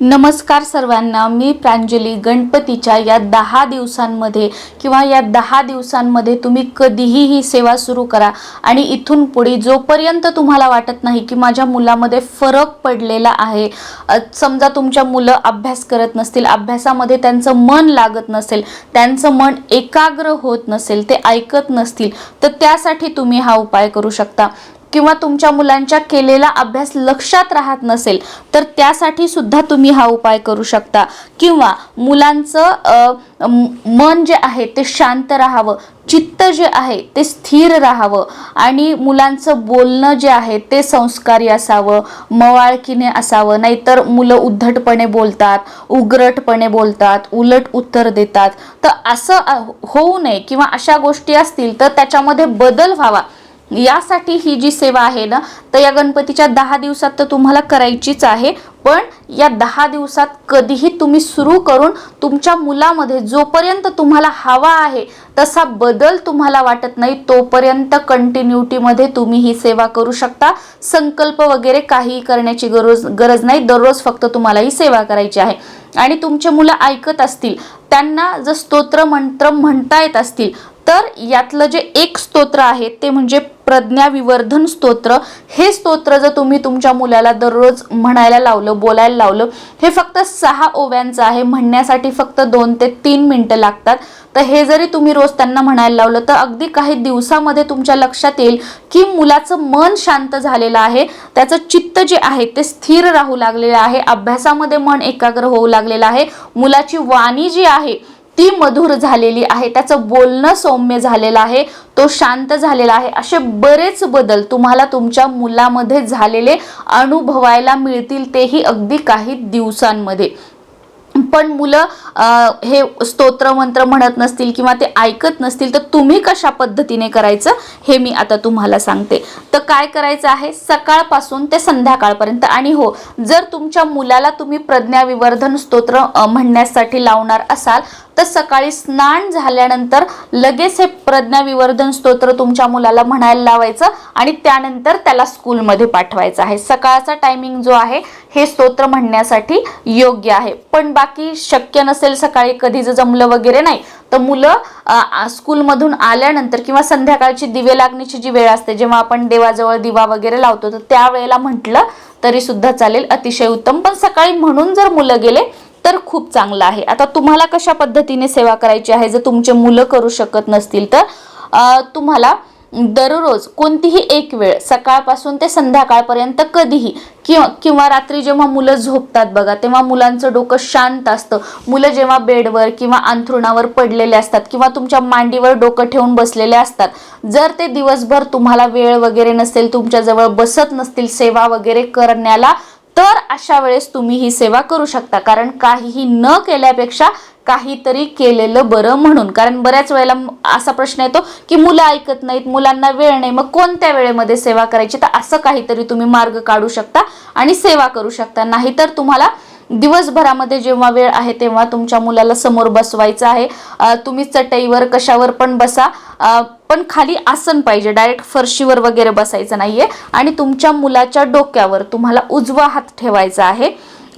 नमस्कार सर्वांना मी प्रांजली गणपतीच्या या दहा दिवसांमध्ये किंवा या दहा दिवसांमध्ये तुम्ही कधीही ही सेवा सुरू करा. आणि इथून पुढे जोपर्यंत तुम्हाला वाटत नाही की माझ्या मुलामध्ये फरक पडलेला आहे समजा तुमच्या मुलं अभ्यास करत नसतील अभ्यासामध्ये त्यांचं मन लागत नसेल त्यांचं मन एकाग्र होत नसेल ते ऐकत नसतील तर त्यासाठी तुम्ही हा उपाय करू शकता. किंवा तुमच्या मुलांच्या केलेला अभ्यास लक्षात राहत नसेल तर त्यासाठी सुद्धा तुम्ही हा उपाय करू शकता. किंवा मुलांचं मन जे आहे ते शांत राहावं चित्त जे आहे ते स्थिर राहावं आणि मुलांचं बोलणं जे आहे ते संस्कारी असावं मवाळकीने असावं. नाहीतर मुलं उद्धटपणे बोलतात उग्रटपणे बोलतात उलट उत्तर देतात. तर असं होऊ नये किंवा अशा गोष्टी असतील तर त्याच्यामध्ये बदल व्हावा. यासाठी ही जी सेवा आहे ना तर या गणपतीच्या दहा दिवसात तर तुम्हाला करायचीच आहे. पण या दहा दिवसात कधीही तुम्ही सुरू करून तुमच्या मुलामध्ये जोपर्यंत तुम्हाला हवा आहे तसा बदल तुम्हाला वाटत नाही तोपर्यंत कंटिन्युटीमध्ये तुम्ही ही सेवा करू शकता. संकल्प वगैरे काही करण्याची गरज गरज नाही. दररोज फक्त तुम्हाला ही सेवा करायची आहे. आणि तुमचे मुलं ऐकत असतील त्यांना जर स्तोत्र मंत्र म्हणता येत असतील तर यातलं जे एक स्तोत्र आहे ते म्हणजे प्रज्ञा विवर्धन स्तोत्र. हे स्तोत्र जर तुम्ही तुमच्या मुलाला दररोज म्हणायला लावलं बोलायला लावलं हे फक्त सहा ओव्यांचं आहे. म्हणण्यासाठी फक्त दोन ते तीन मिनटं लागतात. तर हे जरी तुम्ही रोज त्यांना म्हणायला लावलं तर अगदी काही दिवसामध्ये तुमच्या लक्षात येईल की मुलाचं मन शांत झालेलं आहे. त्याचं चित्त जे आहे ते स्थिर राहू लागलेलं आहे. अभ्यासामध्ये मन एकाग्र होऊ लागलेलं आहे. मुलाची वाणी जी आहे ती मधुर झालेली आहे त्याचं बोलणं सौम्य झालेलं आहे तो शांत झालेला आहे. असे बरेच बदल तुम्हाला तुमच्या मुलामध्ये झालेले अनुभवायला मिळतील तेही अगदी काही दिवसांमध्ये. पण मुलं हे स्तोत्र मंत्र म्हणत नसतील किंवा ते ऐकत नसतील तर तुम्ही कशा पद्धतीने करायचं हे मी आता तुम्हाला सांगते. तर काय करायचं आहे? सकाळपासून ते संध्याकाळपर्यंत. आणि हो जर तुमच्या मुलाला तुम्ही प्रज्ञा विवर्धन स्तोत्र म्हणण्यासाठी लावणार असाल तर सकाळी स्नान झाल्यानंतर लगेच हे प्रज्ञा विवर्धन स्तोत्र तुमच्या मुलाला म्हणायला लावायचं आणि त्यानंतर त्याला स्कूलमध्ये पाठवायचं आहे. सकाळचा टायमिंग जो आहे हे स्तोत्र म्हणण्यासाठी योग्य आहे. पण बाकी शक्य नसेल सकाळी कधी जर जमलं वगैरे नाही तर मुलं स्कूलमधून आल्यानंतर किंवा संध्याकाळची दिवे लागण्याची जी वेळ असते जेव्हा आपण देवाजवळ दिवा वगैरे लावतो तर त्यावेळेला म्हटलं तरी सुद्धा चालेल. अतिशय उत्तम. पण सकाळी म्हणून जर मुलं गेले तर खूप चांगलं आहे. आता तुम्हाला कशा पद्धतीने सेवा करायची आहे? जर तुमचे मुलं करू शकत नसतील तर तुम्हाला दररोज कोणतीही एक वेळ सकाळपासून ते संध्याकाळपर्यंत कधीही किंवा किंवा रात्री जेव्हा मुलं झोपतात बघा तेव्हा मुलांचं डोकं शांत असतं. मुलं जेव्हा बेडवर किंवा अंथरुणावर पडलेले असतात किंवा तुमच्या मांडीवर डोकं ठेवून बसलेले असतात जर ते दिवसभर तुम्हाला वेळ वगैरे नसेल तुमच्याजवळ बसत नसतील सेवा वगैरे करण्याला तर अशा वेळेस तुम्ही ही सेवा करू शकता. कारण काहीही न केल्यापेक्षा काहीतरी केलेलं बरं म्हणून. कारण बऱ्याच वेळेला असा प्रश्न येतो की मुलं ऐकत नाहीत मुलांना वेळ नाही. मग कोणत्या वेळेमध्ये सेवा करायची? तर असं काहीतरी तुम्ही मार्ग काढू शकता आणि सेवा करू शकता. नाहीतर तुम्हाला दिवसभरामध्ये जेव्हा वेळ आहे तेव्हा तुमच्या मुलाला समोर बसवायचं आहे. तुम्ही चटईवर कशावर पण बसा. पण खाली आसन पाहिजे. डायरेक्ट फरशीवर वगैरे बसायचं नाहीये. आणि तुमच्या मुलाच्या डोक्यावर तुम्हाला उजवा हात ठेवायचा आहे.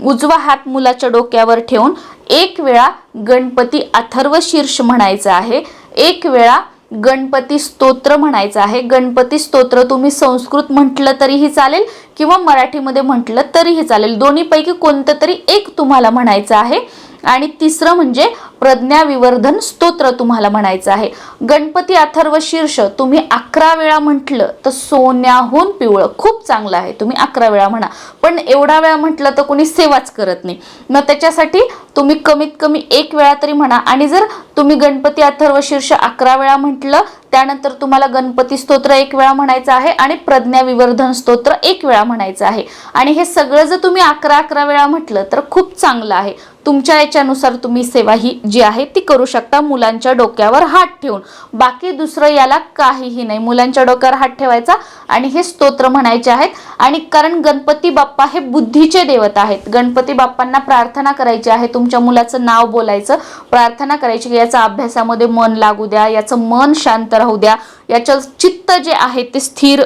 उजवा हात मुलाच्या डोक्यावर ठेवून एक वेळा गणपती अथर्व शीर्ष म्हणायचं आहे. एक वेळा गणपती स्तोत्र म्हणायचं आहे. गणपती स्तोत्र तुम्ही संस्कृत म्हटलं तरीही चालेल किंवा मराठीमध्ये म्हटलं तरीही चालेल. दोन्हीपैकी कोणतं तरी एक तुम्हाला म्हणायचं आहे. आणि तिसरं म्हणजे प्रज्ञा विवर्धन स्तोत्र तुम्हाला म्हणायचं आहे. गणपती अथर्व शीर्ष तुम्ही अकरा वेळा म्हटलं तर सोन्याहून पिवळं. खूप चांगलं आहे. तुम्ही अकरा वेळा म्हणा. पण एवढा वेळा म्हटलं तर कोणी सेवाच करत नाही. मग त्याच्यासाठी तुम्ही कमीत कमी एक वेळा तरी म्हणा. आणि जर तुम्ही गणपती अथर्व शीर्ष अकरा वेळा म्हटलं त्यानंतर तुम्हाला गणपती स्तोत्र एक वेळा म्हणायचं आहे आणि प्रज्ञा विवर्धन स्तोत्र एक वेळा म्हणायचं आहे. आणि हे सगळं जर तुम्ही अकरा अकरा वेळा म्हटलं तर खूप चांगलं आहे. तुमच्या याच्यानुसार तुम्ही सेवा ही जी आहे ती करू शकता. मुलांच्या डोक्यावर हात ठेवून. बाकी दुसरं याला काहीही नाही. मुलांच्या डोक्यावर हात ठेवायचा आणि हे स्तोत्र म्हणायचे आहेत. आणि कारण गणपती बाप्पा हे बुद्धीचे देवत आहेत. गणपती बाप्पांना प्रार्थना करायची आहे. तुमच्या मुलाचं नाव बोलायचं. प्रार्थना करायची की याचा अभ्यासामध्ये मन लागू द्या. याचं मन शांत राहू द्या. याचं चित्त जे आहे ते स्थिर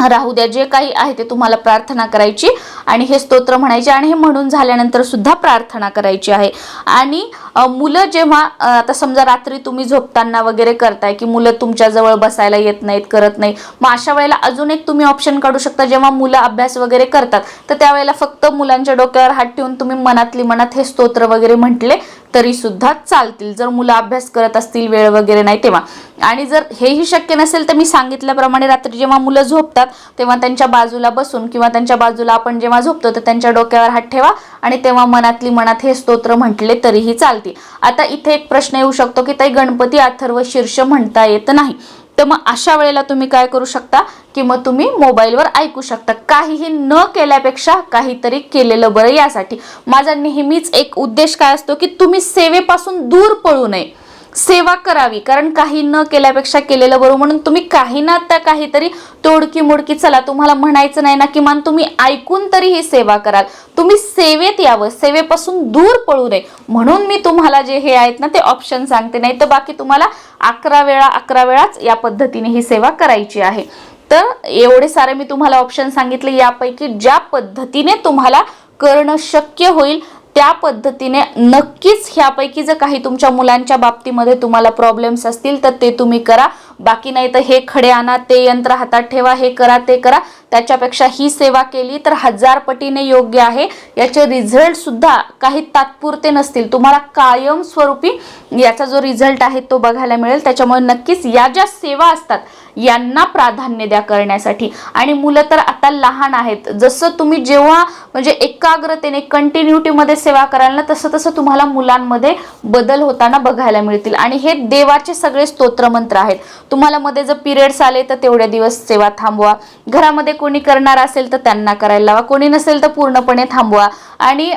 राहू द्या जे काही आहे ते तुम्हाला प्रार्थना करायची. आणि हे स्तोत्र म्हणायचे आणि हे म्हणून झाल्यानंतर सुद्धा प्रार्थना करायची आहे. आणि मुलं जेव्हा आता समजा रात्री तुम्ही झोपताना वगैरे करताय की मुलं तुमच्या जवळ बसायला येत नाहीत करत नाही मग अशा वेळेला अजून एक तुम्ही ऑप्शन काढू शकता जेव्हा मुलं अभ्यास वगैरे करतात. तर त्यावेळेला फक्त मुलांच्या डोक्यावर हात ठेवून तुम्ही मनातली मनात हे स्तोत्र वगैरे म्हटले तरी सुद्धा चालतील. जर मुलं अभ्यास करत असतील वेळ वगैरे नाही तेव्हा. आणि जर हेही शक्य नसेल तर मी सांगितल्याप्रमाणे रात्री जेव्हा मुलं झोपतात तेव्हा त्यांच्या बाजूला बसून किंवा त्यांच्या बाजूला आपण जेव्हा झोपतो तर त्यांच्या डोक्यावर हात ठेवा. आणि तेव्हा मनातली मनात हे स्तोत्र म्हटले तरीही चालते आता इथे एक प्रश्न येऊ शकतो की ताई गणपती अथर्व शीर्ष म्हणता येत नाही. तर मग अशा वेळेला तुम्ही काय करू शकता? की मग तुम्ही मोबाईलवर ऐकू शकता. काहीही न केल्यापेक्षा काहीतरी केलेलं बरं यासाठी. माझा नेहमीच एक उद्देश काय असतो की तुम्ही सेवेपासून दूर पळू नये. सेवा करावी. कारण काही न केल्यापेक्षा केलेलं बरं. म्हणून तुम्ही काही ना त्या काहीतरी तोडकी मोडकी चला. तुम्हाला म्हणायचं नाही ना किमान तुम्ही ऐकून तरी ही सेवा कराल. तुम्ही सेवेत यावं. सेवेपासून दूर पळू नये. म्हणून मी तुम्हाला जे हे आहेत ना ते ऑप्शन सांगते. नाही तर बाकी तुम्हाला अकरा वेळा अकरा वेळाच या पद्धतीने ही सेवा करायची आहे. तर एवढे सारे मी तुम्हाला ऑप्शन सांगितले. यापैकी ज्या पद्धतीने तुम्हाला करणं शक्य होईल त्या पद्धतीने नक्कीच ह्यापैकी जर काही तुमच्या मुलांच्या बाबतीमध्ये तुम्हाला प्रॉब्लेम्स असतील तर ते तुम्ही करा. बाकी नाही तर हे खडे आणा ते यंत्र हातात ठेवा हे करा ते करा. त्याच्यापेक्षा ही सेवा केली तर हजार पटीने योग्य आहे. याचे रिझल्ट सुद्धा काही तात्पुरते नसतील. तुम्हाला कायमस्वरूपी याचा जो रिझल्ट आहे तो बघायला मिळेल. त्याच्यामुळे नक्कीच या ज्या सेवा असतात यांना प्राधान्य द्या करण्यासाठी. आणि मुलं तर आता लहान आहेत. जसं तुम्ही जेव्हा म्हणजे एकाग्रतेने कंटिन्युटीमध्ये सेवा कराल ना तसं तसं तुम्हाला मुलांमध्ये बदल होताना बघायला मिळतील. आणि हे देवाचे सगळे स्तोत्रमंत्र आहेत. तुम्हाला मध्ये जर पिरियड्स आले तर तेवढ्या दिवस सेवा थांबवा. घरामध्ये कोणी करणार असेल तर त्यांना करायला लावा. कोणी नसेल तर पूर्णपणे थांबवा. आणि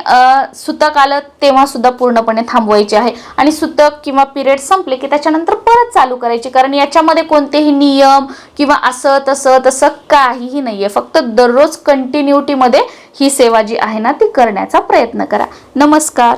सुतक आलं तेव्हा सुद्धा पूर्णपणे थांबवायचे आहे. आणि सुतक किंवा पिरियड संपले की त्याच्यानंतर परत चालू करायची. कारण याच्यामध्ये कोणतेही नियम किंवा असं तसं तसं काहीही नाही आहे फक्त दररोज कंटिन्युटीमध्ये ही सेवा जी आहे ना ती करण्याचा प्रयत्न करा. नमस्कार.